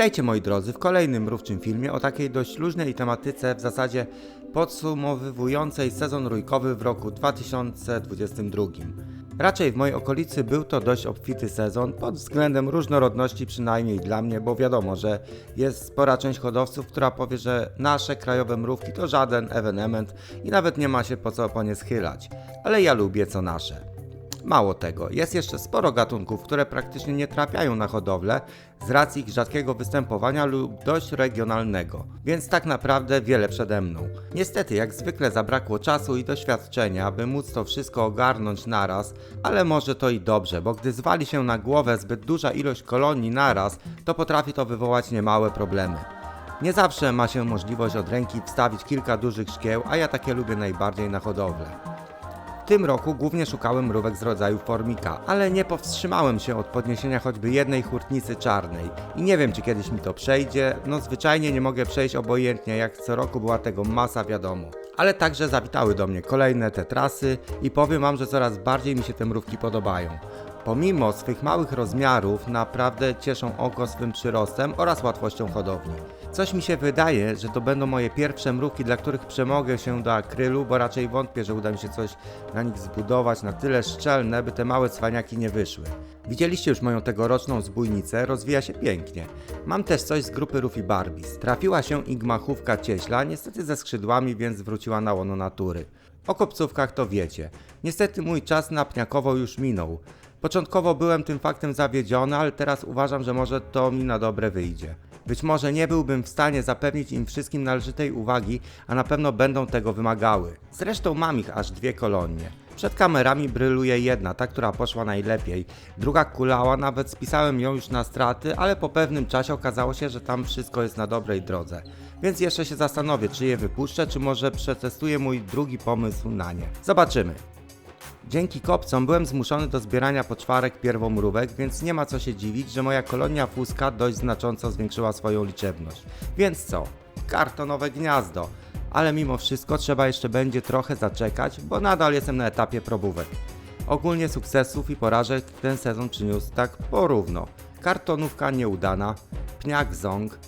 Witajcie moi drodzy w kolejnym mrówczym filmie o takiej dość luźnej tematyce, w zasadzie podsumowywującej sezon rójkowy w roku 2022. Raczej w mojej okolicy był to dość obfity sezon pod względem różnorodności przynajmniej dla mnie, bo wiadomo, że jest spora część hodowców, która powie, że nasze krajowe mrówki to żaden ewenement i nawet nie ma się po co po nie schylać. Ale ja lubię co nasze. Mało tego, jest jeszcze sporo gatunków, które praktycznie nie trafiają na hodowlę z racji ich rzadkiego występowania lub dość regionalnego, więc tak naprawdę wiele przede mną. Niestety, jak zwykle zabrakło czasu i doświadczenia, by móc to wszystko ogarnąć naraz, ale może to i dobrze, bo gdy zwali się na głowę zbyt duża ilość kolonii naraz, to potrafi to wywołać niemałe problemy. Nie zawsze ma się możliwość od ręki wstawić kilka dużych szkieł, a ja takie lubię najbardziej na hodowlę. Tym roku głównie szukałem mrówek z rodzaju formika, ale nie powstrzymałem się od podniesienia choćby jednej hurtnicy czarnej. I nie wiem, czy kiedyś mi to przejdzie, no zwyczajnie nie mogę przejść obojętnie, jak co roku była tego masa wiadomo. Ale także zawitały do mnie kolejne te trasy i powiem wam, że coraz bardziej mi się te mrówki podobają. Pomimo swych małych rozmiarów, naprawdę cieszą oko swym przyrostem oraz łatwością hodowli. Coś mi się wydaje, że to będą moje pierwsze mrówki, dla których przemogę się do akrylu, bo raczej wątpię, że uda mi się coś na nich zbudować na tyle szczelne, by te małe cwaniaki nie wyszły. Widzieliście już moją tegoroczną zbójnicę, rozwija się pięknie. Mam też coś z grupy Rufi Barbies. Trafiła się igmachówka cieśla, niestety ze skrzydłami, więc wróciła na łono natury. O kopcówkach to wiecie. Niestety mój czas na pniakowo już minął. Początkowo byłem tym faktem zawiedziony, ale teraz uważam, że może to mi na dobre wyjdzie. Być może nie byłbym w stanie zapewnić im wszystkim należytej uwagi, a na pewno będą tego wymagały. Zresztą mam ich aż dwie kolonie. Przed kamerami bryluje jedna, ta, która poszła najlepiej. Druga kulała, nawet spisałem ją już na straty, ale po pewnym czasie okazało się, że tam wszystko jest na dobrej drodze. Więc jeszcze się zastanowię, czy je wypuszczę, czy może przetestuję mój drugi pomysł na nie. Zobaczymy. Dzięki kopcom byłem zmuszony do zbierania poczwarek pierwomrówek, więc nie ma co się dziwić, że moja kolonia fuska dość znacząco zwiększyła swoją liczebność. Więc co? Kartonowe gniazdo. Ale mimo wszystko trzeba jeszcze będzie trochę zaczekać, bo nadal jestem na etapie probówek. Ogólnie sukcesów i porażek ten sezon przyniósł tak porówno. Kartonówka nieudana, pniak ząg,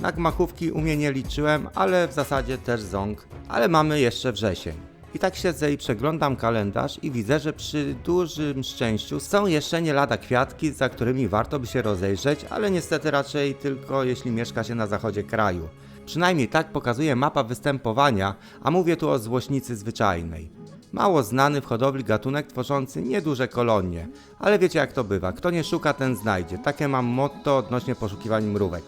na gmachówki u mnie nie liczyłem, ale w zasadzie też ząg. Ale mamy jeszcze wrzesień. I tak siedzę i przeglądam kalendarz i widzę, że przy dużym szczęściu są jeszcze nie lada kwiatki, za którymi warto by się rozejrzeć, ale niestety raczej tylko jeśli mieszka się na zachodzie kraju. Przynajmniej tak pokazuje mapa występowania, a mówię tu o złośnicy zwyczajnej. Mało znany w hodowli gatunek tworzący nieduże kolonie, ale wiecie jak to bywa, kto nie szuka ten znajdzie. Takie mam motto odnośnie poszukiwań mrówek.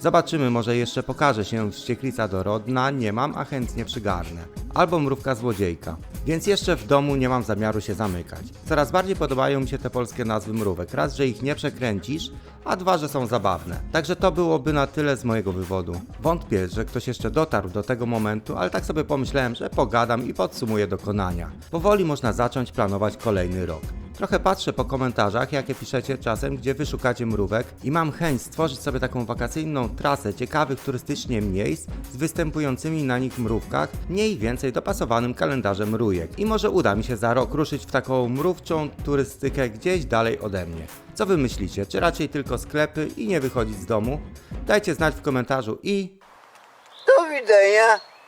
Zobaczymy, może jeszcze pokaże się wścieklica dorodna, nie mam, a chętnie przygarnę. Albo mrówka złodziejka. Więc jeszcze w domu nie mam zamiaru się zamykać. Coraz bardziej podobają mi się te polskie nazwy mrówek. Raz, że ich nie przekręcisz, a dwa, że są zabawne. Także to byłoby na tyle z mojego wywodu. Wątpię, że ktoś jeszcze dotarł do tego momentu, ale tak sobie pomyślałem, że pogadam i podsumuję dokonania. Powoli można zacząć planować kolejny rok. Trochę patrzę po komentarzach, jakie piszecie czasem, gdzie wy szukacie mrówek i mam chęć stworzyć sobie taką wakacyjną trasę ciekawych turystycznie miejsc z występującymi na nich mrówkach, mniej więcej dopasowanym kalendarzem mrówek. I może uda mi się za rok ruszyć w taką mrówczą turystykę gdzieś dalej ode mnie. Co wy myślicie? Czy raczej tylko sklepy i nie wychodzić z domu? Dajcie znać w komentarzu i Do widzenia.